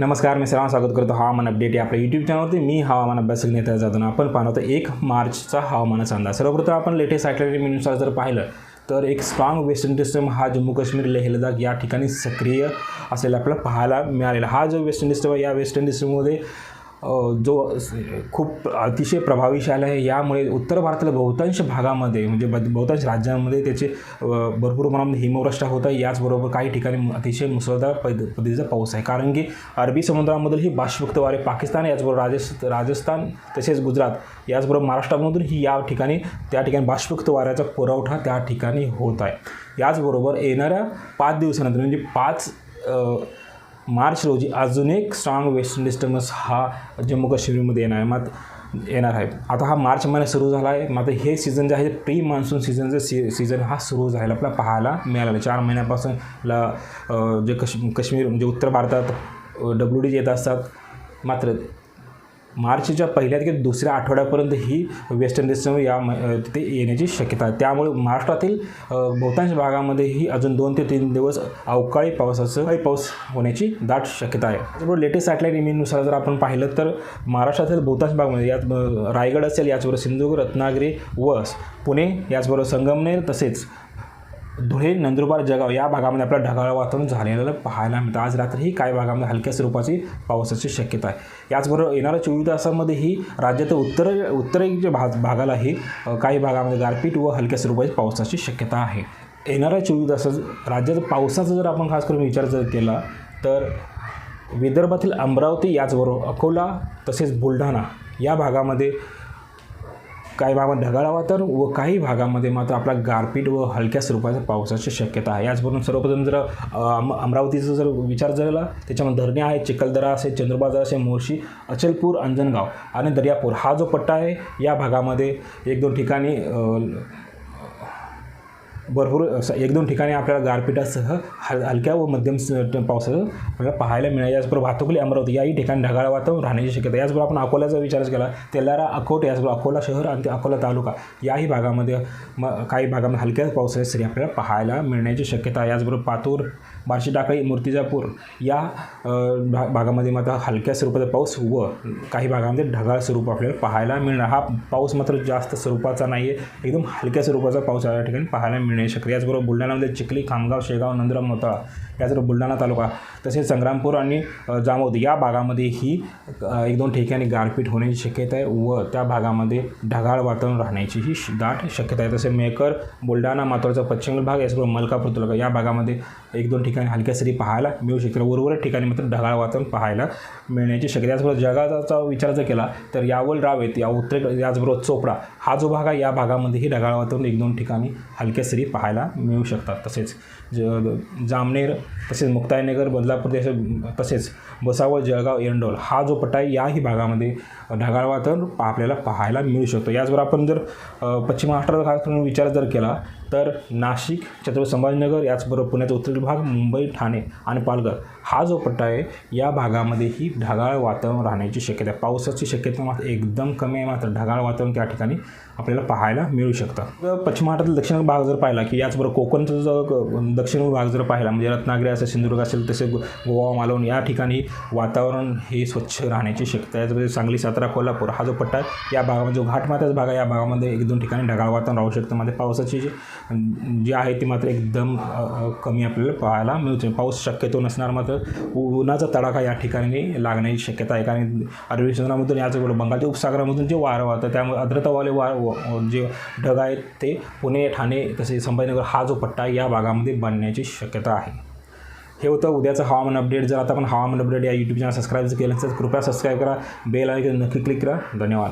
नमस्कार मी सर्वांना स्वागत करतो हवामान अपडेट या आपल्या यूट्यूब चॅनलवरती मी हवामान अभ्यासक नेता जातो आपण पाहतो तर एक मार्चचा हवामानाचा अंदाज. सर्वप्रथम आपण लेटेस्ट सॅटेलाइटनुसार जर पाहिलं तर एक स्ट्रॉंग वेस्टर्न डिस्टर्ब हा जम्मू काश्मीर लेह लडाख या ठिकाणी सक्रिय असलेला आपल्याला पाहायला मिळालेला. हा जो वेस्टर्न डिस्टर्ब आहे या वेस्टर्न डिस्टर्बमध्ये जो खूप अतिशय प्रभावीशाली आहे यामुळे उत्तर भारतातील बहुतांश भागामध्ये म्हणजे ब- बहुतांश राज्यांमध्ये त्याचे भरपूर प्रमाणात हिमवृष्टा होत आहे. याचबरोबर काही ठिकाणी अतिशय मुसळधार पद पद्धतीचा पाऊस आहे. कारण की अरबी समुद्रामधील ही बाष्पयुक्त वारे पाकिस्तान याचबरोबर राजस् राजस्थान तसेच गुजरात याचबरोबर महाराष्ट्रामधून ही या ठिकाणी त्या ठिकाणी बाष्पयुक्त वाऱ्याचा पुरवठा त्या ठिकाणी होत आहे. याचबरोबर येणाऱ्या पाच दिवसानंतर म्हणजे पाच मार्च रोजी अजून एक स्ट्रॉंग वेस्टर्न डिस्टर्बन्स हा जम्मू काश्मीरमध्ये येणार आहे. मात्र येणार आहे. आता हा मार्च महिना सुरू झाला आहे मात्र हे सीझन जे आहे प्री मान्सून सीझनचं सी सीझन हा सुरू झाला आपल्याला पाहायला मिळालेला चार महिन्यापासून ला जे कश काश्मीर म्हणजे उत्तर भारतात डब्ल्यू डी येत असतात. मात्र मार्चच्या पहिल्या ते दुसऱ्या आठवड्यापर्यंत ही वेस्टर्न डिस्टर्ब या म- तिथे येण्याची शक्यता आहे. त्यामुळे महाराष्ट्रातील बहुतांश भागामध्येही अजून दोन ते तीन दिवस अवकाळी पावसाचं काही पाऊस होण्याची दाट शक्यता आहे. त्याचबरोबर लेटेस्ट सॅटेलाईट इमेजनुसार जर आपण पाहिलं तर महाराष्ट्रातील बहुतांश भागामध्ये यात रायगड असेल याचबरोबर सिंधुदुर्ग रत्नागिरी व पुणे याचबरोबर संगमनेर तसेच धुळे नंदुरबार जळगाव या भागामध्ये आपल्याला ढगाळ वातावरण झालेलं पाहायला मिळतं. आज रात्रीही काही भागामध्ये हलक्या स्वरूपाची पावसाची शक्यता आहे. याचबरोबर येणाऱ्या चोवीस तासामध्येही राज्यातील उत्तर उत्तरेच्या भाग भागालाही काही भागामध्ये गारपीट व हलक्या स्वरूपाची पावसाची शक्यता आहे. येणाऱ्या चोवीस तासात राज्यात पावसाचा जर आपण खास करून विचार जर केला तर विदर्भातील अमरावती याचबरोबर अकोला तसेच बुलढाणा या भागामध्ये काही भागात ढगाळ वातावरण व काही भागामध्ये मात्र आपला गारपीट व हलक्या स्वरूपाच्या पावसाची शक्यता आहे. याचबरोबर सर्वप्रथम जर अम- अमरावतीचा जर विचार झाला त्याच्यामध्ये धरणे आहे चिखलदरा असेल चंद्रबाजार असेल मोर्शी अचलपूर अंजनगाव आणि दर्यापूर. हा जो पट्टा आहे या भागामध्ये एक दोन ठिकाणी भरपूर असं एक दोन ठिकाणी आपल्याला गारपिटासह हल हलक्या व मध्यम स- ट- पावसाचं आपल्याला पाहायला मिळेल याचबरोबर वाहतुकली अमरावती याही ठिकाणी ढगाळ वातावरण राहण्याची शक्यता याचबरोबर आपण अकोल्याचा विचार केला. तेलारा अकोट याचबरोबर अकोला शहर आणि ते अकोला तालुका याही भागामध्ये म काही भागामध्ये हलक्या पावसाच्या सरी आपल्याला पाहायला मिळण्याची शक्यता याचबरोबर पातूर बार्शी टाकळी मूर्तिजापूर या भा भागामध्ये मात्र हलक्या स्वरूपाचा पाऊस व काही भागामध्ये ढगाळ स्वरूप आपल्याला पाहायला मिळणार. हा पाऊस मात्र जास्त स्वरूपाचा नाही आहे एकदम हलक्या स्वरूपाचा पाऊस या ठिकाणी पाहायला मिळण्याची शक्य याचबरोबर बुलढाण्यामध्ये चिखली खामगाव शेगाव नंदुरबार मोताळा त्याचबरोबर बुलढाणा तालुका. तसेच संग्रामपूर आणि जामोद या भागामध्ये ही एक दोन ठिकाणी गारपीट होण्याची शक्यता आहे व त्या भागामध्ये ढगाळ वातावरण राहण्याची ही दाट शक्यता आहे. तसे मेकर बुलढाणा मातोळचा पश्चिम भाग याचबरोबर मलकापूर तालुका या भागामध्ये एक दोन ठिकाणी हलक्या सरी पाहायला मिळू शकते उर्वरित ठिकाणी मात्र ढगाळ वातावरण पाहायला मिळण्याची शक्यता याचबरोबर जगाचा विचार जर केला तर यावल रावेत या उत्तरे याचबरोबर चोपडा हा जो भाग आहे या भागामध्येही ढगाळ वातावरण एक दोन ठिकाणी हलक्या सरी पाहायला मिळू शकतात. तसेच ज जामनेर तसेच मुक्ताईनगर बदलापूर तसेच तसेच भुसावळ जळगाव एरंडोल हा जो पट्टा आहे याही भागामध्ये ढगाळ वातावरण पा- आपल्याला पाहायला मिळू शकतो. याचबरोबर आपण जर पश्चिम महाराष्ट्राचा खास करून विचार जर केला तर नाशिक छत्रपती संभाजीनगर याचबरोबर पुण्याचा उत्तर भाग मुंबई ठाणे आणि पालघर हा जो पट्टा आहे या भागामध्येही ढगाळ वातावरण राहण्याची शक्यता आहे. पावसाची शक्यता मात्र एकदम कमी आहे. मात्र ढगाळ वातावरण त्या ठिकाणी आपल्याला पाहायला मिळू शकतं. पश्चिम महाराष्ट्रातील दक्षिण भाग जर पाहिला की याचबरोबर कोकणचा जो क- दक्षिण भाग जर पाहिला म्हणजे रत्नागिरी असेल सिंधुदुर्ग असेल तसे गोवा मालवण या ठिकाणी वातावरण हे स्वच्छ राहण्याची शक्यता आहे. याचबरोबर सांगली सातारा कोल्हापूर हा जो पट्टा आहे या भागामध्ये जो घाटमाथ्याचा भाग आहे या भागामध्ये एक दोन ठिकाणी ढगाळ वातावरण राहू शकतं. मध्ये पावसाची जी जी आहे ती मात्र एकदम कमी आपल्याला पाहायला मिळते. पाऊस शक्यतो नसणार मात्र उन्हाचा तडाखा या ठिकाणी लागण्याची शक्यता आहे. कारण अरबी समुद्रामधून याच बंगालच्या उपसागरामधून जे वारं वाहतं त्यामुळे आर्द्रतावाले वार व- जे ढग आहेत ते पुणे ठाणे तसेच संभाजीनगर हा जो पट्टा आहे या भागामध्ये बनण्याची शक्यता आहे. हे होतं. उद्याचं हवामान अपडेट जर आता आपण हवामान अपडेट या यूट्यूब चॅनल सबस्क्राईब केलं तर कृपया सबस्क्राईब करा. बेल आयकन नक्की क्लिक करा. धन्यवाद.